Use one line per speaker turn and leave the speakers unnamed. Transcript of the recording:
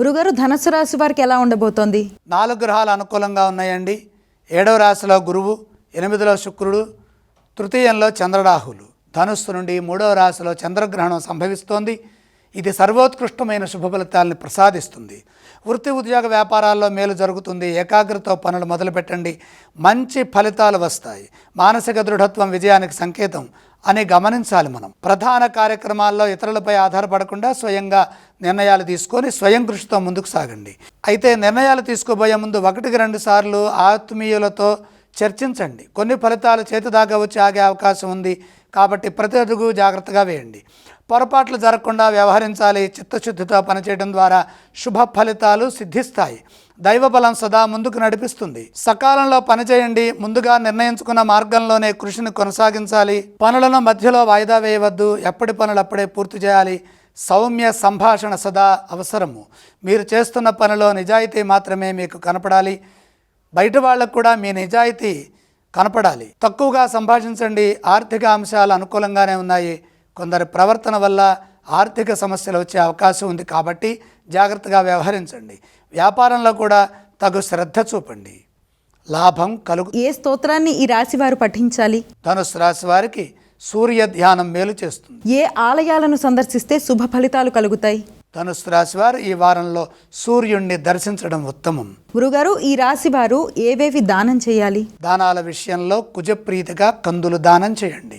గురుగారు ధనస్సు రాశి వారికి ఎలా ఉండబోతోంది?
నాలుగు గ్రహాలు అనుకూలంగా ఉన్నాయండి. ఏడవ రాశిలో గురువు ఎనిమిదిలో శుక్రుడు తృతీయంలో చంద్రరాహులు. ధనుస్సు నుండి మూడవ రాశిలో చంద్రగ్రహణం సంభవిస్తోంది. ఇది సర్వోత్కృష్టమైన శుభ ఫలితాలను ప్రసాదిస్తుంది. వృత్తి ఉద్యోగ వ్యాపారాల్లో మేలు జరుగుతుంది. ఏకాగ్రత పనులు మొదలుపెట్టండి. మంచి ఫలితాలు వస్తాయి. మానసిక దృఢత్వం విజయానికి సంకేతం. అని గమనించాలి మనం. ప్రధాన కార్యక్రమాల్లో ఇతరులపై ఆధారపడకుండా స్వయంగా నిర్ణయాలు తీసుకొని స్వయం కృషితో ముందుకు సాగండి. అయితే నిర్ణయాలు తీసుకోబోయే ముందు ఒకటికి రెండు సార్లు ఆత్మీయులతో చర్చించండి. కొన్ని ఫలితాలు చేతిదాకా వచ్చి ఆగే అవకాశం ఉంది కాబట్టి ప్రతి అడుగు జాగ్రత్తగా వేయండి. పొరపాట్లు జరగకుండా వ్యవహరించాలి చిత్తశుద్ధితో పనిచేయడం ద్వారా శుభ ఫలితాలు సిద్ధిస్తాయి. దైవబలం సదా ముందుకు నడిపిస్తుంది. సకాలంలో పనిచేయండి ముందుగా నిర్ణయించుకున్న మార్గంలోనే కృషిని కొనసాగించాలి. పనులను మధ్యలో వాయిదా వేయవద్దు ఎప్పటి పనులు అప్పుడే పూర్తి చేయాలి. సౌమ్య సంభాషణ సదా అవసరము. మీరు చేస్తున్న పనిలో నిజాయితీ మాత్రమే మీకు కనపడాలి. బయట వాళ్ళకు కూడా మీ నిజాయితీ కనపడాలి. తక్కువగా సంభాషించండి ఆర్థిక అంశాలు అనుకూలంగానే ఉన్నాయి. కొందరి ప్రవర్తన వల్ల ఆర్థిక సమస్యలు వచ్చే అవకాశం ఉంది కాబట్టి జాగ్రత్తగా వ్యవహరించండి. వ్యాపారంలో కూడా తగు శ్రద్ధ చూపండి. లాభం కలుగు
ఏ స్తోత్రాన్ని ఈ రాశి వారు పఠించాలి?
ధనుసు రాశి వారికి సూర్య ధ్యానం మేలు చేస్తుంది.
ఏ ఆలయాలను సందర్శిస్తే శుభ ఫలితాలు కలుగుతాయి?
ధనుసు రాశి వారు ఈ వారంలో సూర్యుణ్ణి దర్శించడం ఉత్తమం.
గురుగారు ఈ రాశి వారు ఏవేవి దానం చేయాలి?
దానాల విషయంలో కుజప్రీతిగా కందులు దానం చేయండి.